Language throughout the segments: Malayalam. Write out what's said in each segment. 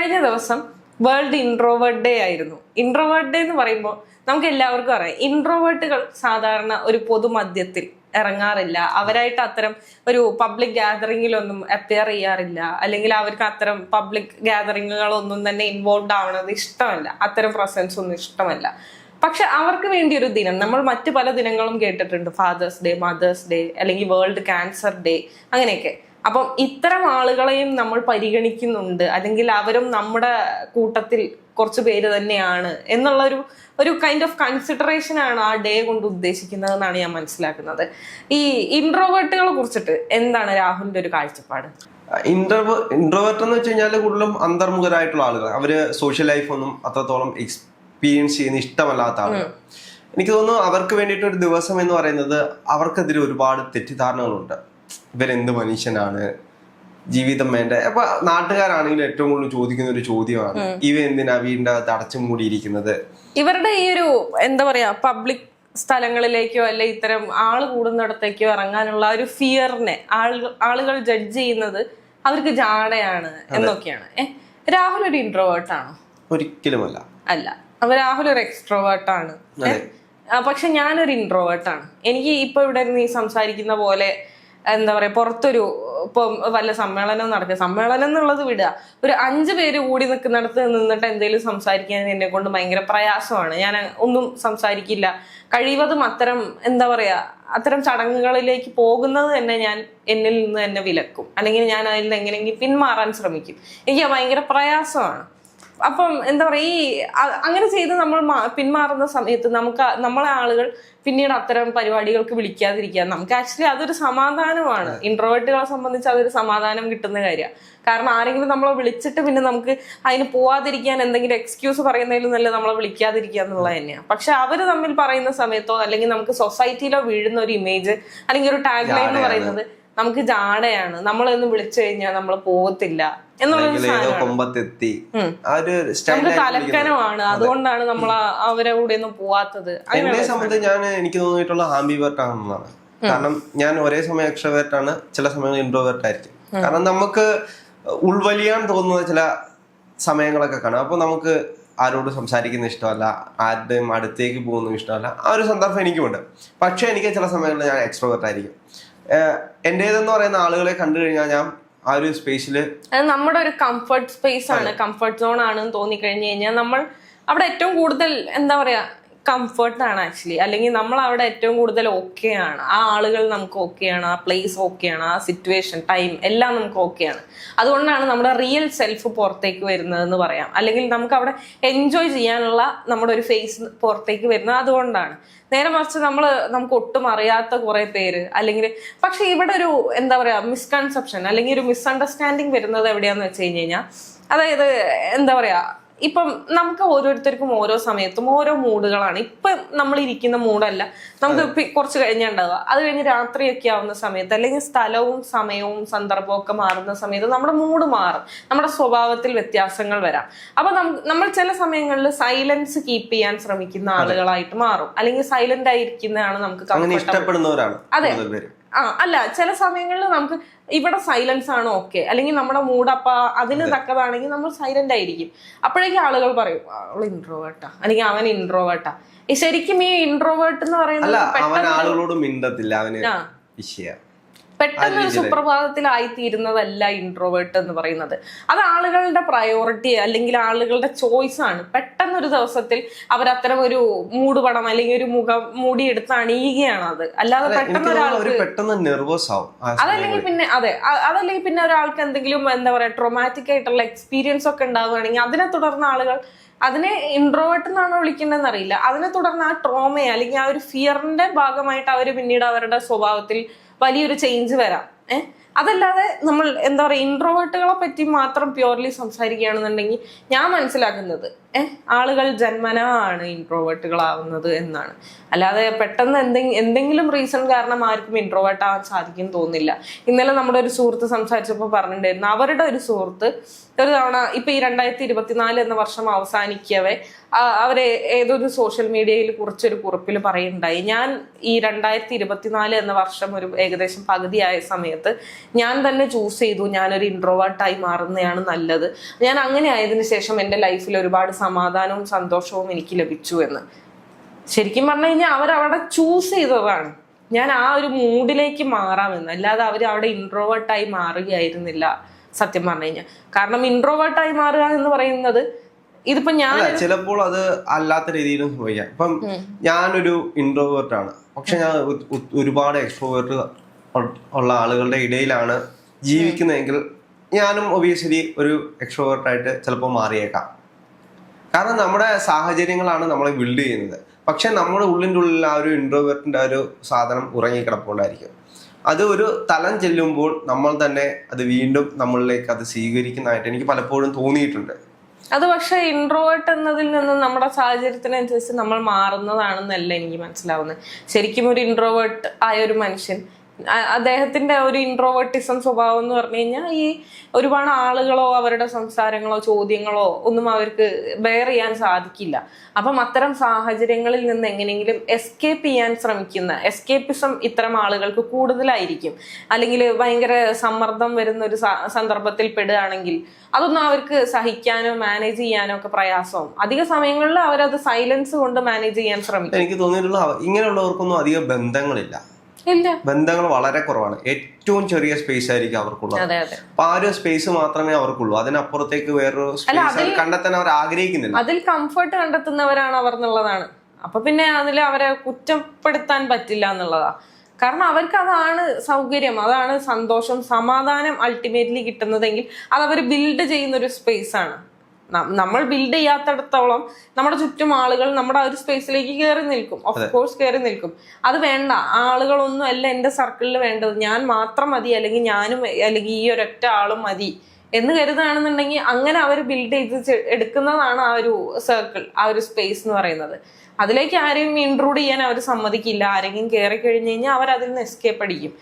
കഴിഞ്ഞ ദിവസം വേൾഡ് ഇൻട്രോവേർഡ് ഡേ ആയിരുന്നു. ഇൻട്രോവേർഡ് ഡേ എന്ന് പറയുമ്പോൾ നമുക്ക് എല്ലാവർക്കും അറിയാം. ഇൻട്രോവേർട്ടുകൾ സാധാരണ ഒരു പൊതുമധ്യത്തിൽ ഇറങ്ങാറില്ല. അവരായിട്ട് അത്തരം ഒരു പബ്ലിക് ഗ്യാതറിങ്ങിലൊന്നും അപ്പിയർ ചെയ്യാറില്ല. അല്ലെങ്കിൽ അവർക്ക് അത്തരം പബ്ലിക് ഗ്യാതറിങ്ങുകളൊന്നും തന്നെ ഇൻവോൾവ് ആവണത് ഇഷ്ടമല്ല. അത്തരം പ്രസൻസ് ഒന്നും ഇഷ്ടമല്ല. പക്ഷെ അവർക്ക് വേണ്ടി ഒരു ദിനം. നമ്മൾ മറ്റു പല ദിനങ്ങളും കേട്ടിട്ടുണ്ട്. ഫാദേഴ്സ് ഡേ മദേഴ്സ് ഡേ അല്ലെങ്കിൽ വേൾഡ് ക്യാൻസർ ഡേ അങ്ങനെയൊക്കെ. അപ്പം ഇത്തരം ആളുകളെയും നമ്മൾ പരിഗണിക്കുന്നുണ്ട്. അല്ലെങ്കിൽ അവരും നമ്മുടെ കൂട്ടത്തിൽ കുറച്ച് പേര് തന്നെയാണ് എന്നുള്ള ഒരു ഒരു കൈൻഡ് ഓഫ് കൺസിഡറേഷൻ ആണ് ആ ഡേ കൊണ്ട് ഉദ്ദേശിക്കുന്നത് എന്നാണ് ഞാൻ മനസ്സിലാക്കുന്നത്. ഈ ഇൻട്രോവേർട്ടുകളെ കുറിച്ചിട്ട് എന്താണ് രാഹുലിന്റെ ഒരു കാഴ്ചപ്പാട്? ഇൻട്രോ ഇന്റർവേർട്ട് എന്ന് വെച്ച് കഴിഞ്ഞാൽ കൂടുതലും അന്തർമുഖരായിട്ടുള്ള ആളുകൾ അവർ സോഷ്യൽ ലൈഫ് ഒന്നും അത്രത്തോളം എക്സ്പീരിയൻസ് ചെയ്യുന്ന ഇഷ്ടമല്ലാത്ത ആളുകൾ എനിക്ക് തോന്നുന്നു അവർക്ക് വേണ്ടിയിട്ട് ഒരു ദിവസം എന്ന് പറയുന്നത് അവർക്കെതിരെ ഒരുപാട് തെറ്റിദ്ധാരണകളുണ്ട്. ഇവരെന്ത് മനുഷ്യനാണ്? ജീവിതം വേണ്ട. അപ്പൊ നാട്ടുകാരാണെങ്കിലും ഏറ്റവും കൂടുതൽ ചോദിക്കുന്ന ഒരു ചോദ്യമാണ്. ഇവ എന്തിനാ വീടിന്റെ അകത്ത് അടച്ചു മൂടിയിരിക്കുന്നത് ഇവരുടെ ഈ ഒരു എന്താ പറയാ പബ്ലിക് സ്ഥലങ്ങളിലേക്കോ അല്ലെ ഇത്തരം ആൾ കൂടുന്നിടത്തേക്കോ ഇറങ്ങാനുള്ള ഒരു ഫിയറിനെ ആളുകൾ ആളുകൾ ജഡ്ജ് ചെയ്യുന്നത് അവർക്ക് ജാടയാണ് എന്നൊക്കെയാണ്. രാഹുൽ ഒരു ഇൻട്രോവേർട്ട് ആണോ? ഒരിക്കലുമല്ല. അല്ല. അപ്പൊ രാഹുൽ ഒരു എക്സ്ട്രോവേർട്ട് ആണ്. പക്ഷെ ഞാനൊരു ഇൻട്രോവേർട്ട് ആണ്. എനിക്ക് ഇപ്പൊ ഇവിടെ നീ സംസാരിക്കുന്ന പോലെ എന്താ പറയാ പുറത്തൊരു ഇപ്പം വല്ല സമ്മേളനം നടക്കുക സമ്മേളനം എന്നുള്ളത് വിടുക. ഒരു അഞ്ച് പേര് കൂടി നിൽക്കുന്നിടത്ത് നിന്നിട്ട് എന്തെങ്കിലും സംസാരിക്കാൻ എന്നെ കൊണ്ട് ഭയങ്കര പ്രയാസമാണ്. ഞാൻ ഒന്നും സംസാരിക്കില്ല. കഴിവതും അത്തരം എന്താ പറയാ അത്തരം ചടങ്ങുകളിലേക്ക് പോകുന്നത് തന്നെ ഞാൻ എന്നിൽ നിന്ന് തന്നെ വിലക്കും. അല്ലെങ്കിൽ ഞാൻ അതിൽ നിന്ന് എങ്ങനെയെങ്കിലും പിന്മാറാൻ ശ്രമിക്കും. എനിക്ക് ഭയങ്കര പ്രയാസമാണ്. അപ്പം എന്താ പറയുക ഈ അങ്ങനെ ചെയ്ത് നമ്മൾ പിന്മാറുന്ന സമയത്ത് നമുക്ക് നമ്മളെ ആളുകൾ പിന്നീട് അത്തരം പരിപാടികൾക്ക് വിളിക്കാതിരിക്കുക. നമുക്ക് ആക്ച്വലി അതൊരു സമാധാനമാണ്. ഇൻട്രോവേർട്ടുകളെ സംബന്ധിച്ച് അതൊരു സമാധാനം കിട്ടുന്ന കാര്യമാണ് കാരണം ആരെങ്കിലും നമ്മളെ വിളിച്ചിട്ട് പിന്നെ നമുക്ക് അതിന് പോവാതിരിക്കാൻ എന്തെങ്കിലും എക്സ്ക്യൂസ് പറയുന്നതിലും നല്ല നമ്മളെ വിളിക്കാതിരിക്കുക എന്നുള്ളത് തന്നെയാണ് പക്ഷെ അവർ തമ്മിൽ പറയുന്ന സമയത്തോ അല്ലെങ്കിൽ നമുക്ക് സൊസൈറ്റിയിലോ വീഴുന്ന ഒരു ഇമേജ് അല്ലെങ്കിൽ ഒരു ടാഗ് ലൈൻ എന്ന് പറയുന്നത് നമുക്ക് ജാടയാണ്. നമ്മളൊന്ന് വിളിച്ചു കഴിഞ്ഞാൽ നമ്മൾ പോകത്തില്ല കൊമ്പത്തെത്തി. നമുക്ക് സ്റ്റൈൽ അതുകൊണ്ടാണ് നമ്മൾ അവരെ കൂടെ ഒന്നും പോവാത്തത്. എന്നെ സംബന്ധിച്ച് ഞാൻ എനിക്ക് തോന്നിയിട്ടുള്ള ആംബിവേർട്ട് ആണെന്നാണ് കാരണം ഞാൻ ഒരേ സമയം എക്സ്ട്രോവേർട്ട് ആണ് ചില സമയങ്ങളിൽ ഇൻട്രോവേർട്ട് ആയിരിക്കും കാരണം നമുക്ക് ഉൾവലിയാൻ തോന്നുന്ന ചില സമയങ്ങളൊക്കെ കാണാം. അപ്പൊ നമുക്ക് ആരോട് സംസാരിക്കുന്ന ഇഷ്ടമല്ല ആരുടെയും അടുത്തേക്ക് പോകുന്ന ഇഷ്ടമല്ല ആ ഒരു സന്ദർഭം എനിക്കുമുണ്ട്. പക്ഷെ എനിക്ക് ചില സമയങ്ങളിൽ ഞാൻ എക്സ്ട്രോവേർട്ട് ആയിരിക്കും. എന്റേതെന്ന് പറയുന്ന ആളുകളെ കണ്ടു കഴിഞ്ഞാൽ ഞാൻ ആ ഒരു സ്പേസിൽ അത് നമ്മുടെ ഒരു കംഫർട്ട് സ്പേസ് ആണ് കംഫർട്ട് സോൺ ആണ് തോന്നി കഴിഞ്ഞു കഴിഞ്ഞാൽ നമ്മൾ അവിടെ ഏറ്റവും കൂടുതൽ എന്താ പറയാ കംഫർട്ട് ആണ് ആക്ച്വലി അല്ലെങ്കിൽ നമ്മൾ അവിടെ ഏറ്റവും കൂടുതൽ ഓക്കെ ആണ്. ആ ആളുകൾ നമുക്ക് ഓക്കെയാണ് ആ പ്ലേസ് ആണ് ആ സിറ്റുവേഷൻ ടൈം എല്ലാം നമുക്ക് ഓക്കെയാണ് അതുകൊണ്ടാണ് നമ്മുടെ റിയൽ സെൽഫ് പുറത്തേക്ക് വരുന്നതെന്ന് പറയാം. അല്ലെങ്കിൽ നമുക്ക് അവിടെ എൻജോയ് ചെയ്യാനുള്ള നമ്മുടെ ഒരു ഫേസ് പുറത്തേക്ക് വരുന്നത് അതുകൊണ്ടാണ്. നേരെ മറിച്ച് നമ്മൾ നമുക്ക് ഒട്ടും അറിയാത്ത കുറേ പേര് അല്ലെങ്കിൽ പക്ഷെ ഇവിടെ ഒരു എന്താ പറയുക മിസ്കൺസെപ്ഷൻ അല്ലെങ്കിൽ ഒരു മിസ്അണ്ടർസ്റ്റാൻഡിങ് വരുന്നത് എവിടെയാന്ന് വെച്ച് കഴിഞ്ഞ് കഴിഞ്ഞാൽ അതായത് എന്താ പറയാ ഇപ്പം നമുക്ക് ഓരോരുത്തർക്കും ഓരോ സമയത്തും ഓരോ മൂഡുകളാണ്. ഇപ്പം നമ്മൾ ഇരിക്കുന്ന മൂഡല്ല. നമുക്ക് കുറച്ച് കഴിഞ്ഞുണ്ടാവുക അത് കഴിഞ്ഞ് രാത്രിയൊക്കെ ആവുന്ന സമയത്ത് അല്ലെങ്കിൽ സ്ഥലവും സമയവും സന്ദർഭവും ഒക്കെ മാറുന്ന സമയത്ത് നമ്മുടെ മൂഡ് മാറും. നമ്മുടെ സ്വഭാവത്തിൽ വ്യത്യാസങ്ങൾ വരാം. അപ്പൊ നമ്മൾ ചില സമയങ്ങളിൽ സൈലൻസ് കീപ്പ് ചെയ്യാൻ ശ്രമിക്കുന്ന ആളുകളായിട്ട് മാറും. അല്ലെങ്കിൽ സൈലന്റ് ആയിരിക്കുന്നതാണ് നമുക്ക് ഇഷ്ടപ്പെടുന്നവരാണ് അതെ. ആ അല്ല ചില സമയങ്ങളിൽ നമുക്ക് ഇവിടെ സൈലൻസ് ആണ് ഓക്കെ അല്ലെങ്കിൽ നമ്മുടെ മൂഡ് അപ്പ അതിന് തക്കതാണെങ്കിൽ നമ്മൾ സൈലന്റ് ആയിരിക്കും. അപ്പോഴേക്കും ആളുകൾ പറയും അവൾ ഇൻട്രോവേർട്ടാ അല്ലെങ്കിൽ അവൻ ഇൻട്രോവേർട്ടാ ശരിക്കും ഈ ഇൻട്രോവേർട്ട് എന്ന് പറയുന്നത് അവൻ ആളുകളോട് മിണ്ടത്തില്ല അവന് ആ. വിഷയ. പെട്ടെന്ന് ഒരു സുപ്രഭാതത്തിലായി തീരുന്നതല്ല ഇൻട്രോവേർട്ട് എന്ന് പറയുന്നത്. അത് ആളുകളുടെ പ്രയോറിറ്റി അല്ലെങ്കിൽ ആളുകളുടെ ചോയ്സ് ആണ്. പെട്ടെന്ന് ഒരു ദിവസത്തിൽ അവർ അത്തരം ഒരു മൂടുപടം അല്ലെങ്കിൽ ഒരു മുഖം മൂടിയെടുത്ത് അണിയുകയാണ് അത്. അല്ലാതെ പെട്ടെന്ന് ഒരാൾക്ക് പെട്ടെന്ന് നെർവസ് ആവും അതല്ലെങ്കിൽ പിന്നെ അതെ അതല്ലെങ്കിൽ പിന്നെ ഒരാൾക്ക് എന്തെങ്കിലും എന്താ പറയാ ട്രോമാറ്റിക് ആയിട്ടുള്ള എക്സ്പീരിയൻസ് ഒക്കെ ഉണ്ടാവുകയാണെങ്കിൽ അതിനെ തുടർന്ന് ആളുകൾ അതിനെ ഇൻട്രോവേർട്ട് എന്നാണ് വിളിക്കേണ്ടതെന്ന് അറിയില്ല. അതിനെ തുടർന്ന് ആ ട്രോമയെ അല്ലെങ്കിൽ ആ ഒരു ഫിയറിന്റെ ഭാഗമായിട്ട് അവർ പിന്നീട് അവരുടെ സ്വഭാവത്തിൽ വലിയൊരു ചേഞ്ച് വരാം. ഏഹ് അതല്ലാതെ നമ്മൾ എന്താ പറയുക ഇൻട്രോവേർട്ടുകളെ പറ്റി മാത്രം പ്യുവർലി സംസാരിക്കുകയാണെന്നുണ്ടെങ്കിൽ ഞാൻ മനസ്സിലാക്കുന്നത് ആളുകൾ ജന്മനാ ആണ് ഇൻട്രോവേർട്ടുകളാവുന്നത് എന്നാണ്. അല്ലാതെ പെട്ടെന്ന് എന്തെങ്കിലും എന്തെങ്കിലും റീസൺ കാരണം ആർക്കും ഇൻട്രോവേർട്ട് ആവാൻ സാധിക്കും തോന്നില്ല. ഇന്നലെ നമ്മുടെ ഒരു സുഹൃത്ത് സംസാരിച്ചപ്പോൾ പറഞ്ഞിട്ടുണ്ടായിരുന്നു. അവരുടെ ഒരു സുഹൃത്ത് ഒരു തവണ ഇപ്പൊ ഈ രണ്ടായിരത്തി ഇരുപത്തിനാല് എന്ന വർഷം അവസാനിക്കവേ അവരെ ഏതൊരു സോഷ്യൽ മീഡിയയിൽ കുറച്ചൊരു കുറിപ്പിൽ പറയുണ്ടായി ഞാൻ ഈ രണ്ടായിരത്തി ഇരുപത്തിനാല് എന്ന വർഷം ഒരു ഏകദേശം പകുതിയായ സമയത്ത് ഞാൻ തന്നെ ചൂസ് ചെയ്തു. ഞാനൊരു ഇൻട്രോവേർട്ടായി മാറുന്നതാണ് നല്ലത്. ഞാൻ അങ്ങനെ ആയതിനു ശേഷം എന്റെ ലൈഫിൽ ഒരുപാട് സമാധാനവും സന്തോഷവും എനിക്ക് ലഭിച്ചു എന്ന്. ശരിക്കും പറഞ്ഞു കഴിഞ്ഞാൽ അവരവിടെ ചൂസ് ചെയ്തതാണ്. ഞാൻ ആ ഒരു മൂഡിലേക്ക് മാറാമെന്ന് അല്ലാതെ അവർ അവിടെ ഇൻട്രോവേർട്ടായി മാറുകയായിരുന്നില്ല സത്യം പറഞ്ഞു കഴിഞ്ഞാൽ കാരണം ഇൻട്രോവേർട്ടായി മാറുക എന്ന് പറയുന്നത് ഇതിപ്പോ ഞാൻ ചിലപ്പോൾ അത് അല്ലാത്ത രീതിയിലും സംഭവിക്കാം ഇപ്പം ഞാനൊരു ഇൻട്രോവേർട്ട് ആണ്. പക്ഷെ ഞാൻ ഒരുപാട് എക്സ്ട്രോവേർട്ട് ഉള്ള ആളുകളുടെ ഇടയിലാണ് ജീവിക്കുന്നതെങ്കിൽ ഞാനും ഒബിയസ്ലി ഒരു എക്സ്ട്രോവേർട്ട് ആയിട്ട് ചിലപ്പോൾ മാറിയേക്കാം. കാരണം നമ്മുടെ സാഹചര്യങ്ങളാണ് നമ്മളെ ബിൽഡ് ചെയ്യുന്നത്. പക്ഷെ നമ്മുടെ ഉള്ളിന്റെ ഉള്ളിൽ ആ ഒരു ഇൻട്രോവേർട്ടിന്റെ ആ ഒരു സാധനം ഉറങ്ങിക്കിടപ്പുണ്ടായിരിക്കും. അത് ഒരു തലം ചെല്ലുമ്പോൾ നമ്മൾ തന്നെ അത് വീണ്ടും നമ്മളിലേക്ക് അത് സ്വീകരിക്കുന്നതായിട്ട് എനിക്ക് പലപ്പോഴും തോന്നിയിട്ടുണ്ട്. അത് പക്ഷെ ഇൻട്രോവേർട്ട് എന്നതിൽ നിന്ന് നമ്മുടെ സാഹചര്യത്തിനനുസരിച്ച് നമ്മൾ മാറുന്നതാണെന്നല്ല എനിക്ക് മനസ്സിലാവുന്നത്. ശരിക്കും ഒരു ഇൻട്രോവേർട്ട് ആയ ഒരു മനുഷ്യൻ അദ്ദേഹത്തിന്റെ ഒരു ഇൻട്രോവേർട്ടിസം സ്വഭാവം എന്ന് പറഞ്ഞു കഴിഞ്ഞാൽ ഈ ഒരുപാട് ആളുകളോ അവരുടെ സംസാരങ്ങളോ ചോദ്യങ്ങളോ ഒന്നും അവർക്ക് ബെയർ ചെയ്യാൻ സാധിക്കില്ല. അപ്പം അത്തരം സാഹചര്യങ്ങളിൽ നിന്ന് എങ്ങനെയെങ്കിലും എസ്കേപ്പ് ചെയ്യാൻ ശ്രമിക്കുന്ന എസ്കേപ്പിസം ഇത്തരം ആളുകൾക്ക് കൂടുതലായിരിക്കും. അല്ലെങ്കിൽ ഭയങ്കര സമ്മർദ്ദം വരുന്ന ഒരു സന്ദർഭത്തിൽ പെടുകയാണെങ്കിൽ അതൊന്നും അവർക്ക് സഹിക്കാനോ മാനേജ് ചെയ്യാനോ ഒക്കെ പ്രയാസവും. അധിക സമയങ്ങളിൽ അവരത് സൈലൻസ് കൊണ്ട് മാനേജ് ചെയ്യാൻ ശ്രമിക്കും. എനിക്ക് തോന്നിയിട്ടുള്ള ഇങ്ങനെയുള്ളവർക്കൊന്നും അധികം ബന്ധങ്ങളില്ല. ബന്ധങ്ങൾ വളരെ കുറവാണ്. ഏറ്റവും ചെറിയ സ്പേസ് ആയിരിക്കും അവർക്കുള്ളത്. അപ്പൊ ആ ഒരു സ്പേസ് മാത്രമേ അവർക്കുള്ളൂ. അതിനപ്പുറത്തേക്ക് വേറൊരു സ്പേസ് കണ്ടെത്താൻ അവർ ആഗ്രഹിക്കുന്നില്ല. അതിൽ കംഫർട്ട് കണ്ടെത്തുന്നവരാണ് അവർ എന്നുള്ളതാണ് അപ്പൊ പിന്നെ അതിൽ അവരെ കുറ്റപ്പെടുത്താൻ പറ്റില്ല എന്നുള്ളതാ. കാരണം അവർക്ക് അതാണ് സൗകര്യം അതാണ് സന്തോഷം സമാധാനം അൾട്ടിമേറ്റ്ലി കിട്ടുന്നതെങ്കിൽ അത് അവർ ബിൽഡ് ചെയ്യുന്ന ഒരു സ്പേസ് ആണ്. നമ്മൾ ബിൽഡ് ചെയ്യാത്തടത്തോളം നമ്മുടെ ചുറ്റും ആളുകൾ നമ്മുടെ ആ ഒരു സ്പേസിലേക്ക് കയറി നിൽക്കും. ഓഫ് കോഴ്സ് കയറി നിൽക്കും. അത് വേണ്ട. ആളുകളൊന്നും അല്ല എന്റെ സർക്കിളിൽ വേണ്ടത്. ഞാൻ മാത്രം മതി. അല്ലെങ്കിൽ ഞാനും അല്ലെങ്കിൽ ഈ ഒരൊറ്റ ആളും മതി എന്ന് കരുതുകയാണെന്നുണ്ടെങ്കിൽ അങ്ങനെ അവർ ബിൽഡ് ചെയ്ത് എടുക്കുന്നതാണ് ആ ഒരു സർക്കിൾ ആ ഒരു സ്പേസ് എന്ന് പറയുന്നത്. അതിലേക്ക് ആരെയും ഇൻക്ലൂഡ് ചെയ്യാൻ അവർ സമ്മതിക്കില്ല. ആരെങ്കിലും കയറി കഴിഞ്ഞ് കഴിഞ്ഞാൽ അവർ അതിൽ നിന്ന് എസ്കേപ്പ് അടിക്കും.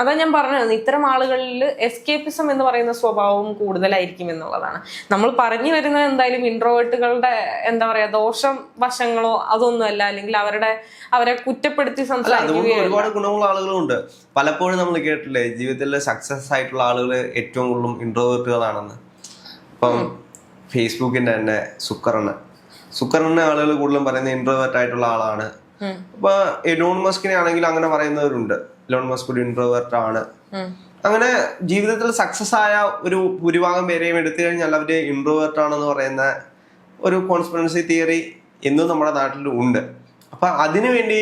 അതാ ഞാൻ പറഞ്ഞത്. ഇത്തരം ആളുകളിൽ എസ്കേപ്പിസം എന്ന് പറയുന്ന സ്വഭാവം കൂടുതലായിരിക്കും എന്നുള്ളതാണ്. നമ്മൾ പറഞ്ഞു വരുന്നത് എന്തായാലും ഇൻട്രോവേർട്ടുകളുടെ എന്താ പറയാ ദോഷം വശങ്ങളോ അതൊന്നുമല്ല. അല്ലെങ്കിൽ അവരുടെ അവരെ കുറ്റപ്പെടുത്തി സംസാരിക്കുകയും ഒരുപാട് ഗുണമുള്ള ആളുകളുണ്ട് പലപ്പോഴും നമ്മൾ കേട്ടില്ലേ ജീവിതത്തിൽ സക്സസ് ആയിട്ടുള്ള ആളുകൾ ഏറ്റവും കൂടുതലും ഇൻട്രോവേർട്ടുകളാണെന്ന് ഇപ്പം ഫേസ്ബുക്കിന്റെ തന്നെ സുക്കറിന് സുക്കറിനെ ആളുകൾ കൂടുതലും പറയുന്ന ഇൻട്രോവേർട്ട് ആയിട്ടുള്ള ആളാണ്. അപ്പൊ എലോൺ മസ്കിനെ ആണെങ്കിൽ അങ്ങനെ പറയുന്നവരുണ്ട്. എലോൺ മസ്ക് ഒരു ഇൻട്രോവേർട്ട് ആണ്. അങ്ങനെ ജീവിതത്തിൽ സക്സസ് ആയ ഒരു ഭൂരിഭാഗം പേരെയും എടുത്തു കഴിഞ്ഞാൽ അവർ ഇൻട്രോവേർട്ട് ആണെന്ന് പറയുന്ന ഒരു കോൺസ്പിറൻസി തിയറി എന്നും നമ്മുടെ നാട്ടിൽ ഉണ്ട്. അപ്പൊ അതിനുവേണ്ടി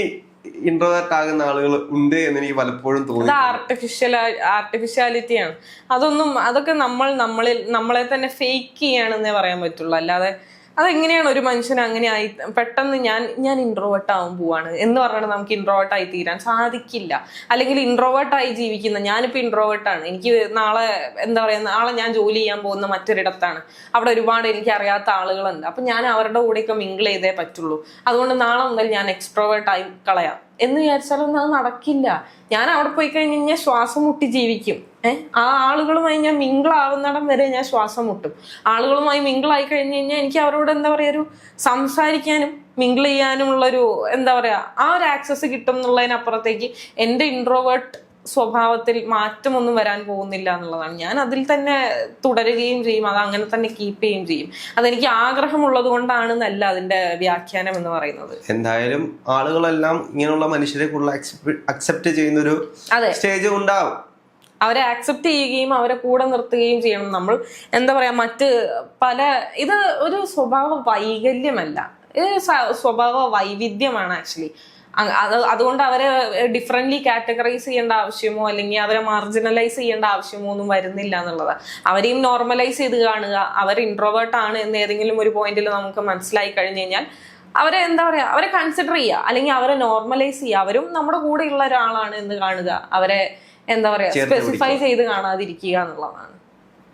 ഇൻട്രോവേർട്ട് ആകുന്ന ആളുകൾ ഉണ്ട് എന്ന് എനിക്ക് പലപ്പോഴും തോന്നി ആർട്ടിഫിഷ്യൽ ആർട്ടിഫിഷ്യാലിറ്റിയാണ് അതൊന്നും അതൊക്കെ നമ്മൾ നമ്മളിൽ നമ്മളെ തന്നെ ഫേക്ക് ചെയ്യാണെന്നേ പറയാൻ പറ്റുള്ളൂ. അല്ലാതെ അതെങ്ങനെയാണ് ഒരു മനുഷ്യൻ അങ്ങനെ ആയി പെട്ടെന്ന് ഞാൻ ഞാൻ ഇൻട്രോവേർട്ട് ആവാൻ പോവാണ്. എന്ന് പറഞ്ഞാൽ നമുക്ക് ഇൻട്രോവേർട്ട് ആയി തീരാൻ സാധിക്കില്ല. അല്ലെങ്കിൽ ഇൻട്രോവേർട്ട് ആയി ജീവിക്കുന്ന ഞാനിപ്പോൾ ഇൻട്രോവേർട്ട് ആണ്. എനിക്ക് നാളെ എന്താ പറയുക നാളെ ഞാൻ ജോലി ചെയ്യാൻ പോകുന്ന മറ്റൊരിടത്താണ്. അവിടെ ഒരുപാട് എനിക്ക് അറിയാത്ത ആളുകളുണ്ട്. അപ്പം ഞാൻ അവരുടെ കൂടെയൊക്കെ മിങ്കിൾ ചെയ്തേ പറ്റുള്ളൂ. അതുകൊണ്ട് നാളെ മുതൽ ഞാൻ എക്സ്ട്രോവേർട്ട് ആയി കളയാം. എന്ന് വിചാരിച്ചാലൊന്നും അത് നടക്കില്ല. ഞാൻ അവിടെ പോയി കഴിഞ്ഞ് കഴിഞ്ഞാൽ ശ്വാസം മുട്ടി ജീവിക്കും. ഏഹ് ആ ആളുകളുമായി ഞാൻ മിങ്കിൾ ആവുന്നിടം വരെ ഞാൻ ശ്വാസം മുട്ടും. ആളുകളുമായി മിങ്കിൾ ആയി കഴിഞ്ഞ് കഴിഞ്ഞാൽ എനിക്ക് അവരോട് എന്താ പറയാ ഒരു സംസാരിക്കാനും മിങ്കിൾ ചെയ്യാനുമുള്ളൊരു എന്താ പറയുക ആ ഒരു ആക്സസ് കിട്ടും എന്നുള്ളതിനപ്പുറത്തേക്ക് എന്റെ ഇൻട്രോവേർട്ട് സ്വഭാവത്തിൽ മാറ്റമൊന്നും വരാൻ പോകുന്നില്ല എന്നുള്ളതാണ്. ഞാൻ അതിൽ തന്നെ തുടരുകയും ചെയ്യും അത് അങ്ങനെ തന്നെ കീപ്പ് ചെയ്യുകയും ചെയ്യും. അതെനിക്ക് ആഗ്രഹമുള്ളത് കൊണ്ടാണെന്നല്ല അതിന്റെ വ്യാഖ്യാനം എന്ന് പറയുന്നത്. എന്തായാലും ആളുകളെല്ലാം ഇങ്ങനെയുള്ള മനുഷ്യരെ കൂടുതൽ അക്സെപ്റ്റ് ചെയ്യുന്ന ഒരു സ്റ്റേജ് ഉണ്ടാവും. അവരെ ആക്സെപ്റ്റ് ചെയ്യുകയും അവരെ കൂടെ നിർത്തുകയും ചെയ്യണം. നമ്മൾ എന്താ പറയാ മറ്റ് പല ഇത് ഒരു സ്വഭാവ വൈകല്യമല്ല. ഇത് സ്വഭാവ വൈവിധ്യമാണ് ആക്ച്വലി അത് അതുകൊണ്ട് അവരെ ഡിഫറെന്റ്ലി കാറ്റഗറൈസ് ചെയ്യേണ്ട ആവശ്യമോ അല്ലെങ്കിൽ അവരെ മാർജിനലൈസ് ചെയ്യേണ്ട ആവശ്യമോ ഒന്നും വരുന്നില്ല എന്നുള്ളത്. അവരെയും നോർമലൈസ് ചെയ്ത് കാണുക. അവർ ഇൻട്രോവേർട്ട് ആണ് എന്ന് ഏതെങ്കിലും ഒരു പോയിന്റിൽ നമുക്ക് മനസ്സിലായി കഴിഞ്ഞു കഴിഞ്ഞാൽ അവരെ എന്താ പറയാ അവരെ കൺസിഡർ ചെയ്യുക. അല്ലെങ്കിൽ അവരെ നോർമലൈസ് ചെയ്യുക. അവരും നമ്മുടെ കൂടെയുള്ള ഒരാളാണ് എന്ന് കാണുക. അവരെ എന്താ പറയാ സ്പെസിഫൈ ചെയ്ത് കാണാതിരിക്കുക എന്നുള്ളതാണ്.